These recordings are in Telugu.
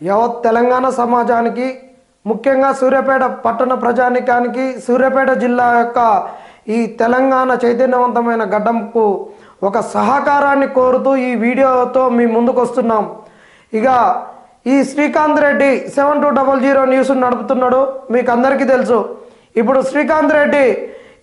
యావత్ తెలంగాణ సమాజానికి ముఖ్యంగా సూర్యాపేట పట్టణ ప్రజానికానికి సూర్యాపేట జిల్లా యొక్క ఈ తెలంగాణ చైతన్యవంతమైన గడ్డంకు ఒక సహకారాన్ని కోరుతూ ఈ వీడియోతో మీ ముందుకు వస్తున్నాం ఇక ఈ Srikanth Reddy seven two double zero news నడుపుతున్నాడు. మీకు అందరికీ తెలుసు. ఇప్పుడు శ్రీకాంత్ రెడ్డి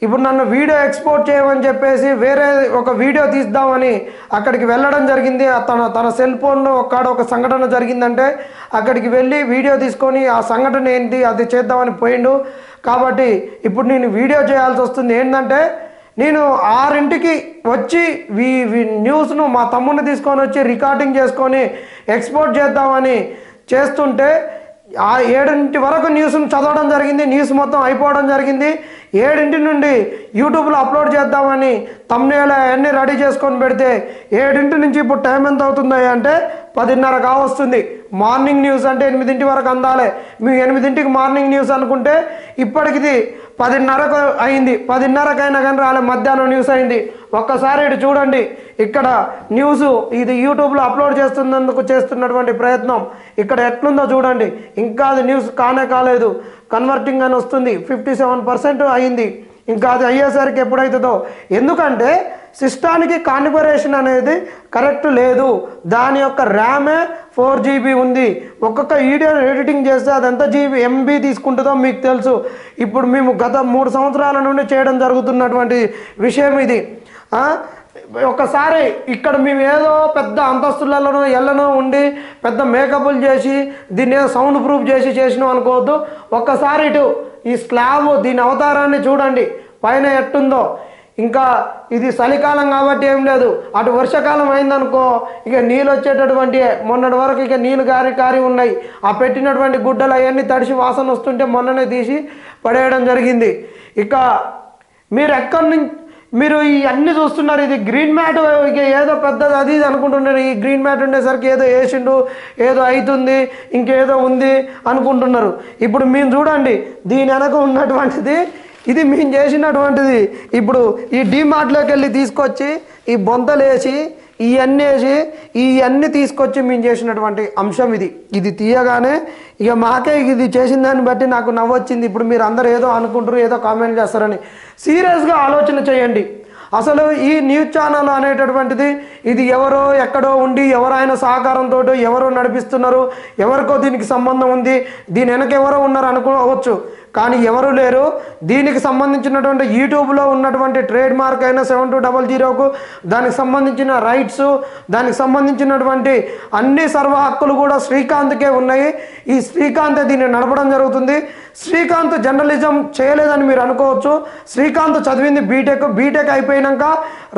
ఇప్పుడు నన్ను వీడియో ఎక్స్పోర్ట్ చేయమని చెప్పేసి వేరే ఒక వీడియో తీద్దామని అక్కడికి వెళ్ళడం జరిగింది. తన తన సెల్ ఫోన్లో ఒక్కడ ఒక సంఘటన జరిగిందంటే అక్కడికి వెళ్ళి వీడియో తీసుకొని ఆ సంఘటన ఏంటి అది చేద్దామని పోయిండు. కాబట్టి ఇప్పుడు నేను వీడియో చేయాల్సి వస్తుంది. ఏంటంటే నేను ఆరింటికి వచ్చి వీ వీ- న్యూస్ను మా తమ్ముడిని తీసుకొని వచ్చి రికార్డింగ్ చేసుకొని ఎక్స్పోర్ట్ చేద్దామని చేస్తుంటే ఆ ఏడింటి వరకు న్యూస్ను చదవడం జరిగింది. న్యూస్ మొత్తం అయిపోవడం జరిగింది. ఏడింటి నుండి యూట్యూబ్లో అప్లోడ్ చేద్దామని తమ్నేల అన్నీ రెడీ చేసుకొని పెడితే ఏడింటి నుంచి ఇప్పుడు టైం ఎంత అవుతుంది అంటే పదిన్నర కావస్తుంది. మార్నింగ్ న్యూస్ అంటే ఎనిమిదింటి వరకు అందాలి. మేము ఎనిమిదింటికి మార్నింగ్ న్యూస్ అనుకుంటే ఇప్పటికిది పదిన్నరకు అయింది. పదిన్నరకైనా కానీ రాలే మధ్యాహ్నం న్యూస్ అయింది. ఒక్కసారి ఇటు చూడండి. ఇక్కడ న్యూస్ ఇది యూట్యూబ్లో అప్లోడ్ చేస్తున్నందుకు చేస్తున్నటువంటి ప్రయత్నం. ఇక్కడ ఎట్లుందో చూడండి. ఇంకా అది న్యూస్ కానే కాలేదు. కన్వర్టింగ్ అని వస్తుంది. ఫిఫ్టీ సెవెన్ పర్సెంట్ అయింది. ఇంకా అది అయ్యేసరికి ఎప్పుడవుతుందో ఎందుకంటే సిస్టానికి కాన్ఫిగరేషన్ అనేది కరెక్ట్ లేదు. దాని యొక్క ర్యామే ఫోర్ జీబీ ఉంది. ఒక్కొక్క వీడియో ఎడిటింగ్ చేస్తే అది ఎంత జీబీ ఎంబీ తీసుకుంటుందో మీకు తెలుసు. ఇప్పుడు మేము గత మూడు సంవత్సరాల నుండి చేయడం జరుగుతున్నటువంటి విషయం ఇది. ఒకసారి ఇక్కడ మేము ఏదో పెద్ద అంతస్తులలోనో ఎల్లనో ఉండి పెద్ద మేకప్లు చేసి దీన్ని ఏదో సౌండ్ ప్రూఫ్ చేసి చేసినాం అనుకోవద్దు. ఒక్కసారి ఇటు ఈ స్లాబ్ దీని అవతారాన్ని చూడండి. పైన ఎట్టుందో. ఇంకా ఇది చలికాలం కాబట్టి ఏం లేదు. అటు వర్షాకాలం అయిందనుకో ఇక నీళ్ళు వచ్చేటటువంటి మొన్నటి వరకు ఇక నీళ్ళు కారి కారి ఉన్నాయి. ఆ పెట్టినటువంటి గుడ్డలు అవన్నీ తడిసి వాసన వస్తుంటే మొన్ననే తీసి పడేయడం జరిగింది. ఇక మీరు ఎక్కడి నుంచి మీరు ఈ అన్ని చూస్తున్నారు ఇది గ్రీన్ మ్యాట్ ఏదో పెద్దది అది ఇది అనుకుంటున్నారు. ఈ గ్రీన్ మ్యాట్ ఉండేసరికి ఏదో వేసిండు ఏదో అవుతుంది ఇంకేదో ఉంది అనుకుంటున్నారు. ఇప్పుడు మేము చూడండి దీని వెనక ఉన్నటువంటిది ఇది మేము చేసినటువంటిది. ఇప్పుడు ఈ డీమార్ట్లోకి వెళ్ళి తీసుకొచ్చి ఈ బొంతలేసి ఇవన్నీ ఇవన్నీ తీసుకొచ్చి మేము చేసినటువంటి అంశం ఇది. ఇది తీయగానే ఇక మాకే ఇది చేసిన దాన్ని బట్టి నాకు నవ్వొచ్చింది. ఇప్పుడు మీరు అందరూ ఏదో అనుకుంటారు ఏదో కామెంట్ చేస్తారని. సీరియస్గా ఆలోచన చేయండి. అసలు ఈ న్యూస్ ఛానల్ అనేటటువంటిది ఇది ఎవరో ఎక్కడో ఉండి ఎవరైనా సహకారంతో ఎవరో నడిపిస్తున్నారు ఎవరికో దీనికి సంబంధం ఉంది దీని వెనక ఎవరో ఉన్నారు అనుకోవచ్చు కానీ ఎవరు లేరు. దీనికి సంబంధించినటువంటి యూట్యూబ్లో ఉన్నటువంటి ట్రేడ్ మార్క్ అయిన సెవెన్ టూ డబల్ జీరోకు దానికి సంబంధించిన రైట్స్ దానికి సంబంధించినటువంటి అన్ని సర్వ హక్కులు కూడా శ్రీకాంత్కే ఉన్నాయి. ఈ శ్రీకాంత్ దీన్ని నడపడం జరుగుతుంది. శ్రీకాంత్ జర్నలిజం చేయలేదని మీరు అనుకోవచ్చు. శ్రీకాంత్ చదివింది బీటెక్ బీటెక్ అయిపోయినాక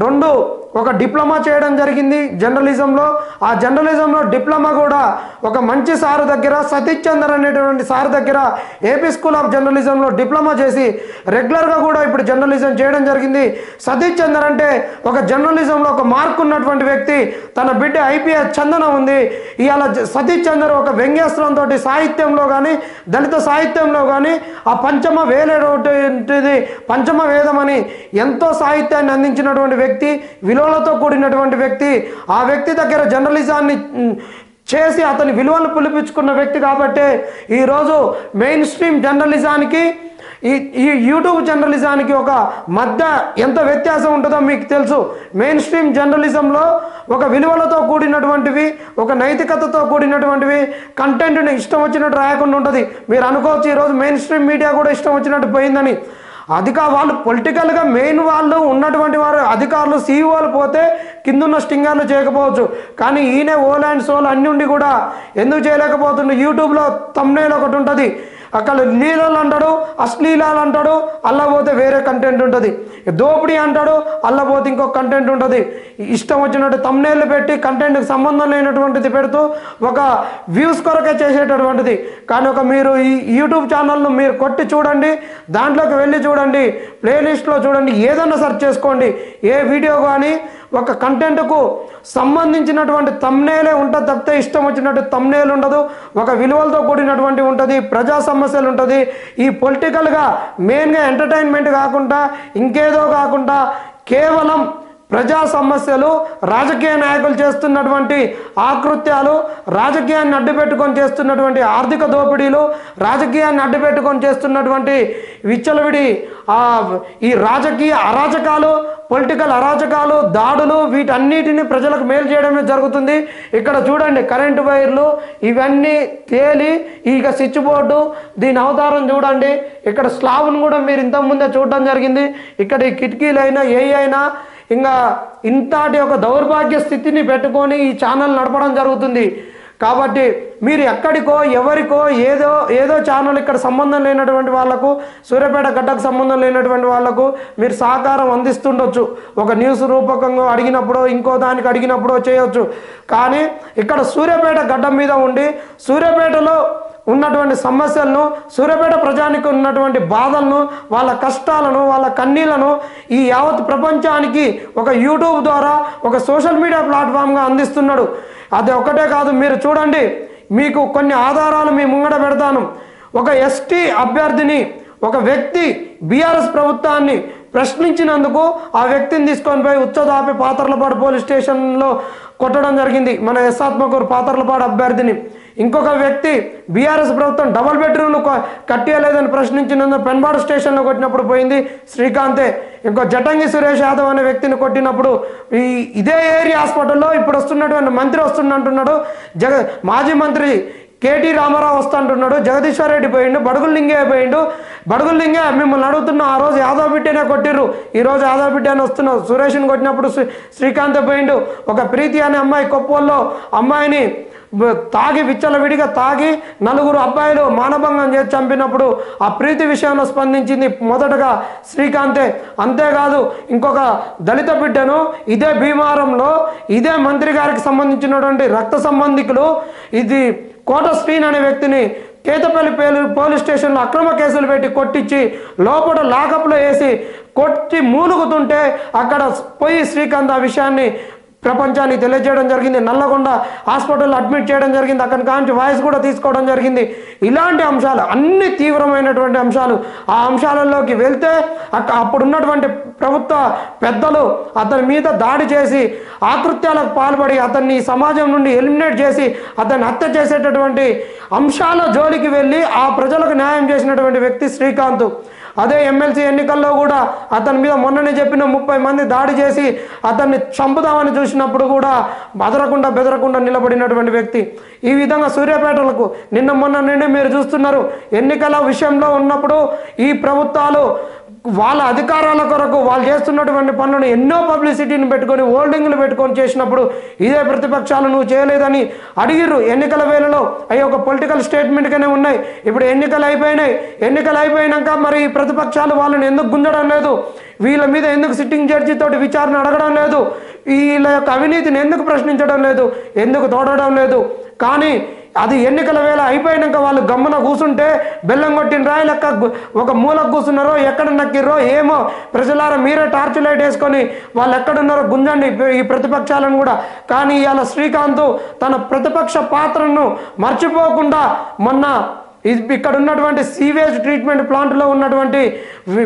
రెండు ఒక డిప్లొమా చేయడం జరిగింది జర్నలిజంలో. ఆ జర్నలిజంలో డిప్లొమా కూడా ఒక మంచి సారు దగ్గర సతీష్ చందర్ అనేటువంటి సార్ దగ్గర ఏపీ స్కూల్ ఆఫ్ జర్నలిజంలో డిప్లొమా చేసి రెగ్యులర్గా కూడా ఇప్పుడు జర్నలిజం చేయడం జరిగింది. సతీష్ చందర్ అంటే ఒక జర్నలిజంలో ఒక మార్క్ ఉన్నటువంటి వ్యక్తి. తన బిడ్డ ఐపీఎస్ చందన ఉంది. ఇవాళ జ- సతీష్ చందర్ ఒక వ్యంగ్యాస్త్రంతో సాహిత్యంలో కానీ దళిత సాహిత్యంలో కానీ ఆ పంచమ వేలేటువంటిది పంచమ వేదం అని ఎంతో సాహిత్యాన్ని అందించినటువంటి వ్యక్తి. విలువలతో కూడినటువంటి వ్యక్తి ఆ వ్యక్తి దగ్గర జర్నలిజాన్ని చేసి అతని విలువలు పిలిపించుకున్న వ్యక్తి కాబట్టే ఈరోజు మెయిన్ స్ట్రీమ్ జర్నలిజానికి ఈ ఈ యూట్యూబ్ జర్నలిజానికి ఒక మధ్య ఎంత వ్యత్యాసం ఉంటుందో మీకు తెలుసు. మెయిన్ స్ట్రీమ్ జర్నలిజంలో ఒక విలువలతో కూడినటువంటివి ఒక నైతికతతో కూడినటువంటివి కంటెంట్ని ఇష్టం వచ్చినట్టు రాయకుండా ఉంటుంది. మీరు అనుకోవచ్చు ఈరోజు మెయిన్ స్ట్రీమ్ మీడియా కూడా ఇష్టం వచ్చినట్టు పోయిందని. అధిక వాళ్ళు పొలిటికల్గా మెయిన్ వాళ్ళు ఉన్నటువంటి వారు అధికారులు సీఈఓలు పోతే కిందున్న స్టింగర్లు చేయకపోవచ్చు. కానీ ఈయన ఓల్ అండ్ సోల్ అన్ని ఉండి కూడా ఎందుకు చేయలేకపోతుండే? యూట్యూబ్లో తమ్నేల్ ఒకటి ఉంటుంది. అక్కడ లీలలు అంటాడు అశ్లీలాలు అంటాడు అల్లా పోతే వేరే కంటెంట్ ఉంటుంది. దోపిడీ అంటాడు అల్లా పోతే ఇంకో కంటెంట్ ఉంటుంది. ఇష్టం వచ్చినట్టు తమ్నేళ్ళు పెట్టి కంటెంట్కి సంబంధం లేనటువంటిది పెడుతూ ఒక వ్యూస్ కొరకే చేసేటటువంటిది. కానీ ఒక మీరు ఈ యూట్యూబ్ ఛానల్ను మీరు కొట్టి చూడండి దాంట్లోకి వెళ్ళి చూడండి ప్లేలిస్ట్లో చూడండి ఏదన్నా సెర్చ్ చేసుకోండి ఏ వీడియో కానీ ఒక కంటెంట్కు సంబంధించినటువంటి తమ్నేలే ఉంటుంది తప్పితే ఇష్టం వచ్చినట్టు తమ్నేలు ఉండదు. ఒక విలువలతో కూడినటువంటి ఉంటుంది ప్రజా సమస్యలు ఉంటుంది. ఈ పొలిటికల్గా మెయిన్గా ఎంటర్టైన్మెంట్ కాకుండా ఇంకేదో కాకుండా కేవలం ప్రజా సమస్యలు రాజకీయ నాయకులు చేస్తున్నటువంటి ఆకృత్యాలు రాజకీయాన్ని అడ్డుపెట్టుకొని చేస్తున్నటువంటి ఆర్థిక దోపిడీలు రాజకీయాన్ని అడ్డుపెట్టుకొని చేస్తున్నటువంటి విచ్చలవిడి ఈ రాజకీయ అరాచకాలు పొలిటికల్ అరాచకాలు దాడులు వీటన్నిటిని ప్రజలకు మేలు చేయడమే జరుగుతుంది. ఇక్కడ చూడండి కరెంటు వైర్లు ఇవన్నీ తేలి ఇక స్విచ్ బోర్డు దీని అవతారం చూడండి. ఇక్కడ స్లాబ్ను కూడా మీరు ఇంతకుముందే చూడడం జరిగింది. ఇక్కడ ఈ కిటికీలైనా ఏ అయినా ఇంకా ఇంతటి ఒక దౌర్భాగ్య స్థితిని పెట్టుకొని ఈ ఛానల్ నడపడం జరుగుతుంది. కాబట్టి మీరు ఎక్కడికో ఎవరికో ఏదో ఏదో ఛానల్ ఇక్కడ సంబంధం లేనటువంటి వాళ్ళకు సూర్యాపేట గడ్డకు సంబంధం లేనటువంటి వాళ్ళకు మీరు సహకారం అందిస్తుండొచ్చు. ఒక న్యూస్ రూపకంగా అడిగినప్పుడు ఇంకో దానికి అడిగినప్పుడు చేయొచ్చు. కానీ ఇక్కడ సూర్యాపేట గడ్డ మీద ఉండి సూర్యాపేటలో ఉన్నటువంటి సమస్యలను సూర్యాపేట ప్రజానికి ఉన్నటువంటి బాధలను వాళ్ళ కష్టాలను వాళ్ళ కన్నీళ్ళను ఈ యావత్ ప్రపంచానికి ఒక యూట్యూబ్ ద్వారా ఒక సోషల్ మీడియా ప్లాట్ఫామ్గా అందిస్తున్నాడు. అది ఒకటే కాదు మీరు చూడండి మీకు కొన్ని ఆధారాలు మీ ముంగడ పెడతాను. ఒక ఎస్టీ అభ్యర్థిని ఒక వ్యక్తి బీఆర్ఎస్ ప్రభుత్వాన్ని ప్రశ్నించినందుకు ఆ వ్యక్తిని తీసుకొని పోయి ఉచ్చదాపి పాత్రలపాడు పోలీస్ స్టేషన్లో కొట్టడం జరిగింది. మన ఎస్ ఆత్మకూరు అభ్యర్థిని. ఇంకొక వ్యక్తి బీఆర్ఎస్ ప్రభుత్వం డబుల్ బెడ్రూమ్లు కట్టియలేదని ప్రశ్నించినందుకు పెన్బాడు స్టేషన్లో కొట్టినప్పుడు పోయింది శ్రీకాంతే. ఇంకో జటంగి సురేష్ యాదవ్ అనే వ్యక్తిని కొట్టినప్పుడు ఈ ఇదే ఏరియా హాస్పిటల్లో ఇప్పుడు వస్తున్నటువంటి మంత్రి వస్తుందంటున్నాడు జగ మాజీ మంత్రి కేటీ రామారావు వస్తుంటున్నాడు. జగదీశ్వర్ రెడ్డి పోయిండు బడుగుల లింగే పోయిండు. బడుగుల లింగే మిమ్మల్ని అడుగుతున్న ఆ రోజు యాదవ్ బిడ్డనే కొట్టిర్రు. ఈ రోజు యాదవ్ బిడ్డ అని వస్తున్నావు సురేష్ని కొట్టినప్పుడు శ్రీ- శ్రీకాంత్ పోయిండు. ఒక ప్రీతి అనే అమ్మాయి కొప్పల్లో అమ్మాయిని తాగి విచ్చలవిడిగా తాగి నలుగురు అబ్బాయిలు మానభంగం చేసి చంపినప్పుడు ఆ ప్రీతి విషయంలో స్పందించింది మొదటగా శ్రీకాంతే. అంతేకాదు ఇంకొక దళిత బిడ్డను ఇదే భీమారంలో ఇదే మంత్రి గారికి సంబంధించినటువంటి రక్త సంబంధికులు ఇది కోట శ్రీన్ అనే వ్యక్తిని కేతపల్లి పేలు పోలీస్ స్టేషన్లో అక్రమ కేసులు పెట్టి కొట్టించి లోపల లాకప్లో వేసి కొట్టి మూలుగుతుంటే అక్కడ పోయి శ్రీకాంత్ ఆ విషయాన్ని ప్రపంచానికి తెలియజేయడం జరిగింది. నల్లగొండ హాస్పిటల్లో అడ్మిట్ చేయడం జరిగింది. అక్కడి కాంచి వాయిస్ కూడా తీసుకోవడం జరిగింది. ఇలాంటి అంశాలు అన్ని తీవ్రమైనటువంటి అంశాలు ఆ అంశాలలోకి వెళ్తే అక్క అప్పుడున్నటువంటి ప్రభుత్వ పెద్దలు అతని మీద దాడి చేసి ఆకృత్యాలకు పాల్పడి అతన్ని సమాజం నుండి ఎలిమినేట్ చేసి అతన్ని హత్య చేసేటటువంటి అంశాల జోలికి వెళ్ళి ఆ ప్రజలకు న్యాయం చేసినటువంటి వ్యక్తి శ్రీకాంత్. అదే ఎమ్మెల్సీ ఎన్నికల్లో కూడా అతని మీద మొన్ననే చెప్పిన ముప్పై మంది దాడి చేసి అతన్ని చంపుదామని చూసినప్పుడు కూడా బదరకుండా బెదరకుండా నిలబడినటువంటి వ్యక్తి. ఈ విధంగా సూర్యాపేటలకు నిన్న మొన్న నుండి మీరు చూస్తున్నారు ఎన్నికల విషయంలో ఉన్నప్పుడు ఈ ప్రభుత్వాలు వాళ్ళ అధికారాల కొరకు వాళ్ళు చేస్తున్నటువంటి పనులను ఎన్నో పబ్లిసిటీని పెట్టుకొని హోల్డింగ్లు పెట్టుకొని చేసినప్పుడు ఇదే ప్రతిపక్షాలు నువ్వు చేయలేదని అడిగిర్రు. ఎన్నికల వేళలో అవి ఒక పొలిటికల్ స్టేట్మెంట్గానే ఉన్నాయి. ఇప్పుడు ఎన్నికలు అయిపోయినాయి. ఎన్నికలు అయిపోయినాక మరి ఈ ప్రతిపక్షాలు వాళ్ళని ఎందుకు గుంజడం లేదు? వీళ్ళ మీద ఎందుకు సిట్టింగ్ జడ్జి తోటి విచారణ అడగడం లేదు? వీళ్ళ యొక్క అవినీతిని ఎందుకు ప్రశ్నించడం లేదు? ఎందుకు తోడడం లేదు? కానీ అది ఎన్నికల వేళ అయిపోయినాక వాళ్ళు గమ్మున కూర్చుంటే బెల్లం కొట్టిన రాయి లెక్క ఒక మూలకు కూర్చున్నారో ఎక్కడ నక్కిర్రో ఏమో? ప్రజలారా మీరే టార్చ్ లైట్ వేసుకొని వాళ్ళు ఎక్కడున్నారో గుంజండి ఈ ప్రతిపక్షాలను కూడా. కానీ ఇవాళ శ్రీకాంత్ తన ప్రతిపక్ష పాత్రను మర్చిపోకుండా మొన్న ఇక్కడ ఉన్నటువంటి సీవేజ్ ట్రీట్మెంట్ ప్లాంట్లో ఉన్నటువంటి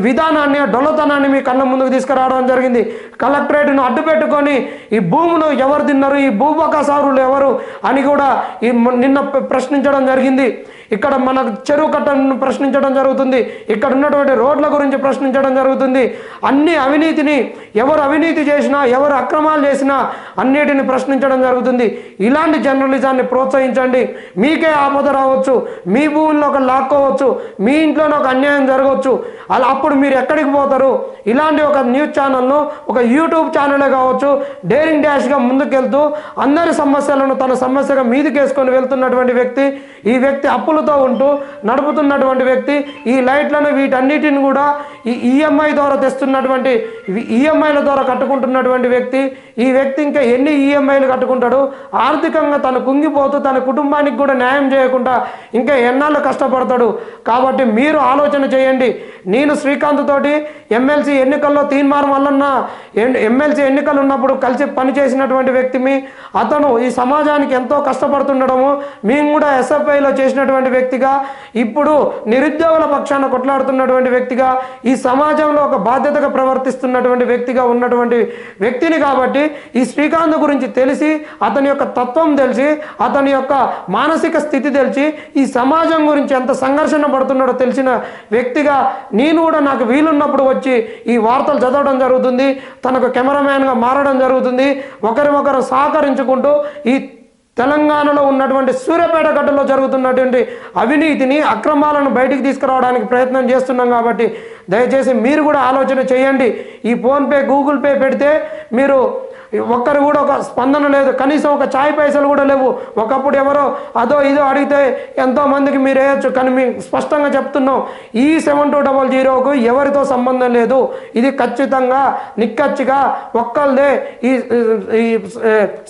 విధానాన్ని డొల్లతనాన్ని మీ కళ్ళ ముందుకు తీసుకురావడం జరిగింది. కలెక్టరేట్ను అడ్డు పెట్టుకొని ఈ భూములు ఎవరు తిన్నారు ఈ భూబకాసారులు ఎవరు అని కూడా ఈ నిన్న ప్రశ్నించడం జరిగింది. ఇక్కడ మన చెరువు కట్టను ప్రశ్నించడం జరుగుతుంది. ఇక్కడ ఉన్నటువంటి రోడ్ల గురించి ప్రశ్నించడం జరుగుతుంది. అన్ని అవినీతిని ఎవరు అవినీతి చేసినా ఎవరు అక్రమాలు చేసినా అన్నిటిని ప్రశ్నించడం జరుగుతుంది. ఇలాంటి జర్నలిజాన్ని ప్రోత్సహించండి. మీకే ఆపద రావచ్చు. మీ భూముల్లో ఒక లాక్కోవచ్చు. మీ ఇంట్లోనే ఒక అన్యాయం జరగవచ్చు. అలా అప్పుడు మీరు ఎక్కడికి పోతారు? ఇలాంటి ఒక న్యూస్ ఛానల్ను ఒక యూట్యూబ్ ఛానలే కావచ్చు డేరింగ్ డాష్గా ముందుకెళ్తూ అందరి సమస్యలను తన సమస్యగా మీదికేసుకొని వెళ్తున్నటువంటి వ్యక్తి ఈ వ్యక్తి అప్పులు అప్పులతో ఉంటూ నడుపుతున్నటువంటి వ్యక్తి ఈ లైట్లను వీటన్నిటిని కూడా ఈ ఈఎంఐ ద్వారా తెస్తున్నటువంటి ఈఎంఐల ద్వారా కట్టుకుంటున్నటువంటి వ్యక్తి ఈ వ్యక్తి ఇంకా ఎన్ని ఈఎంఐలు కట్టుకుంటాడు? ఆర్థికంగా తను కుంగిపోతూ తన కుటుంబానికి కూడా న్యాయం చేయకుండా ఇంకా ఎన్నాళ్ళు కష్టపడతాడు? కాబట్టి మీరు ఆలోచన చేయండి. నేను శ్రీకాంత్ తోటి ఎమ్మెల్సీ ఎన్నికల్లో తీర్మానం వల్లన్న ఎమ్మెల్సీ ఎన్నికలు ఉన్నప్పుడు కలిసి పనిచేసినటువంటి వ్యక్తిని అతను ఈ సమాజానికి ఎంతో కష్టపడుతుండడము మేము కూడా ఎస్ఎఫ్ఐలో చేసినటువంటి వ్యక్తిగా ఇప్పుడు నిరుద్యోగుల పక్షాన కొట్లాడుతున్నటువంటి వ్యక్తిగా ఈ ఈ సమాజంలో ఒక బాధ్యతగా ప్రవర్తిస్తున్నటువంటి వ్యక్తిగా ఉన్నటువంటి వ్యక్తిని కాబట్టి ఈ శ్రీకాంత్ గురించి తెలిసి అతని యొక్క తత్వం తెలిసి అతని యొక్క మానసిక స్థితి తెలిసి ఈ సమాజం గురించి ఎంత సంఘర్షణ పడుతున్నాడో తెలిసిన వ్యక్తిగా నేను కూడా నాకు వీలున్నప్పుడు వచ్చి ఈ వార్తలు చదవడం జరుగుతుంది తనకు కెమెరామ్యాన్గా మారడం జరుగుతుంది ఒకరి ఒకరు సహకరించుకుంటూ ఈ తెలంగాణలో ఉన్నటువంటి సూర్యాపేట గడ్డలో జరుగుతున్నటువంటి అవినీతిని అక్రమాలను బయటికి తీసుకురావడానికి ప్రయత్నం చేస్తున్నాం కాబట్టి దయచేసి మీరు కూడా ఆలోచన చేయండి. ఈ ఫోన్పే గూగుల్ పే పెడితే మీరు ఒక్కరు కూడా ఒక స్పందన లేదు. కనీసం ఒక ఛాయ్ పైసలు కూడా లేవు. ఒకప్పుడు ఎవరో అదో ఇదో అడిగితే ఎంతో మందికి మీరు వేయచ్చు. కానీ మేము స్పష్టంగా చెప్తున్నాం. ఈ సెవెన్ టూ డబల్ జీరోకు ఎవరితో సంబంధం లేదు. ఇది ఖచ్చితంగా నిక్కచ్చిగా ఒక్కళ్ళదే ఈ ఈ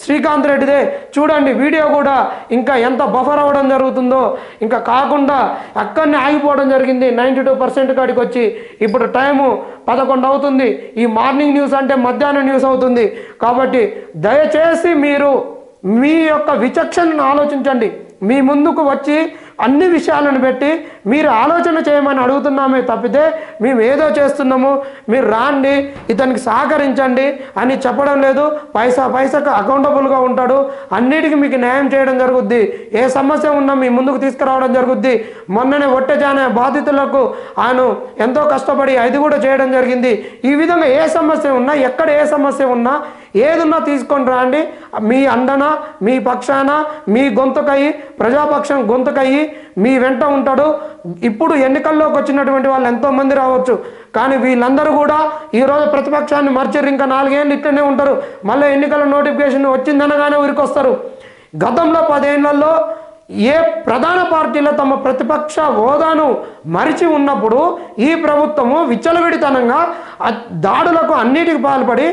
శ్రీకాంత్ రెడ్డిదే. చూడండి వీడియో కూడా ఇంకా ఎంత బఫర్ అవ్వడం జరుగుతుందో. ఇంకా కాకుండా అక్కడనే ఆగిపోవడం జరిగింది. నైంటీ టూ పర్సెంట్ కాడికి వచ్చి ఇప్పుడు టైము పదకొండు అవుతుంది. ఈ మార్నింగ్ న్యూస్ అంటే మధ్యాహ్నం న్యూస్ అవుతుంది. కాబట్టి దయచేసి మీరు మీ యొక్క విచక్షణను ఆలోచించండి. మీ ముందుకు వచ్చి అన్ని విషయాలను పెట్టి మీరు ఆలోచన చేయమని అడుగుతున్నామే తప్పితే మేము ఏదో చేస్తున్నాము మీరు రాండి ఇతనికి సహకరించండి అని చెప్పడం లేదు. పైసా పైసాకు అకౌంటబుల్గా ఉంటాడు. అన్నిటికీ మీకు న్యాయం చేయడం జరుగుద్ది. ఏ సమస్య ఉన్నా మీ ముందుకు తీసుకురావడం జరుగుద్ది. మొన్ననే ఒట్టెజానే బాధితులకు ఆయన ఎంతో కష్టపడి అది కూడా చేయడం జరిగింది. ఈ విధంగా ఏ సమస్య ఉన్నా ఎక్కడ ఏ సమస్య ఉన్నా ఏదున్నా తీసుకొని రాండి. మీ అండన మీ పక్షాన మీ గొంతుకయ్యి ప్రజాపక్షం గొంతుకయ్యి మీ వెంట ఉంటాడు. ఇప్పుడు ఎన్నికల్లోకి వచ్చినటువంటి వాళ్ళు ఎంతోమంది రావచ్చు. కానీ వీళ్ళందరూ కూడా ఈరోజు ప్రతిపక్షాన్ని మర్చిర్రు. ఇంకా నాలుగేళ్ళు ఇట్లనే ఉంటారు. మళ్ళీ ఎన్నికల నోటిఫికేషన్ వచ్చిందనగానే ఊరికొస్తారు. గతంలో పదేళ్ళలో ఏ ప్రధాన పార్టీలో తమ ప్రతిపక్ష హోదాను మరిచి ఉన్నప్పుడు ఈ ప్రభుత్వము విచ్చలవిడితనంగా దాడులకు అన్నిటికి పాల్పడి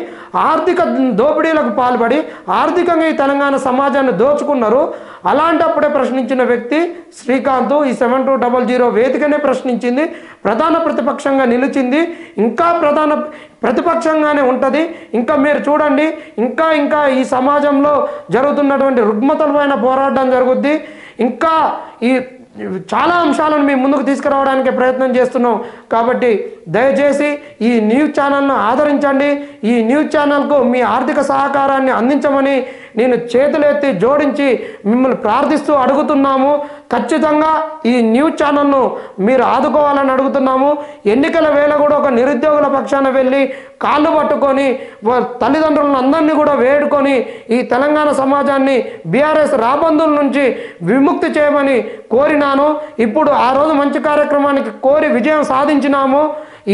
ఆర్థిక దోపిడీలకు పాల్పడి ఆర్థికంగా ఈ తెలంగాణ సమాజాన్ని దోచుకున్నారు. అలాంటప్పుడే ప్రశ్నించిన వ్యక్తి శ్రీకాంత్ ఈ సెవెన్ టూ డబల్ జీరో వేదికనే ప్రశ్నించింది. ప్రధాన ప్రతిపక్షంగా నిలిచింది. ఇంకా ప్రధాన ప్రతిపక్షంగానే ఉంటుంది. ఇంకా మీరు చూడండి. ఇంకా ఇంకా ఈ సమాజంలో జరుగుతున్నటువంటి రుగ్మతలపైన పోరాటం జరుగుద్ది. ఇంకా ఈ చాలా అంశాలను మీ ముందుకు తీసుకురావడానికి ప్రయత్నం చేస్తున్నాం. కాబట్టి దయచేసి ఈ న్యూస్ ఛానల్ను ఆదరించండి. ఈ న్యూస్ ఛానల్కు మీ ఆర్థిక సహకారాన్ని అందించమని నేను చేతులెత్తి జోడించి మిమ్మల్ని ప్రార్థిస్తూ అడుగుతున్నాము. ఖచ్చితంగా ఈ న్యూస్ ఛానల్ను మీరు ఆదుకోవాలని అడుగుతున్నాము. ఎన్నికల వేళ కూడా ఒక నిరుద్యోగుల పక్షాన వెళ్ళి కాళ్ళు పట్టుకొని తల్లిదండ్రులను అందరినీ కూడా వేడుకొని ఈ తెలంగాణ సమాజాన్ని బీఆర్ఎస్ రాబందుల నుంచి విముక్తి చేయమని కోరినాను. ఇప్పుడు ఆ రోజు మంచి కార్యక్రమానికి కోరి విజయం సాధించినాము.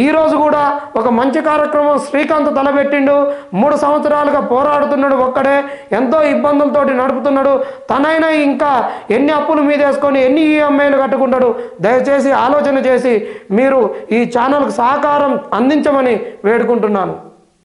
ఈరోజు కూడా ఒక మంచి కార్యక్రమం శ్రీకాంత్ తలబెట్టిండు మూడు సంవత్సరాలుగా పోరాడుతున్నాడు ఒక్కడే. ఎంతో ఇబ్బందులతోటి నడుపుతున్నాడు. తనైనా ఇంకా ఎన్ని అప్పులు మీదేసుకొని ఎన్ని ఈఎంఐలు కట్టుకుంటాడు. దయచేసి ఆలోచన చేసి మీరు ఈ ఛానల్కు సహకారం అందించమని వేడుకుంటున్నాను.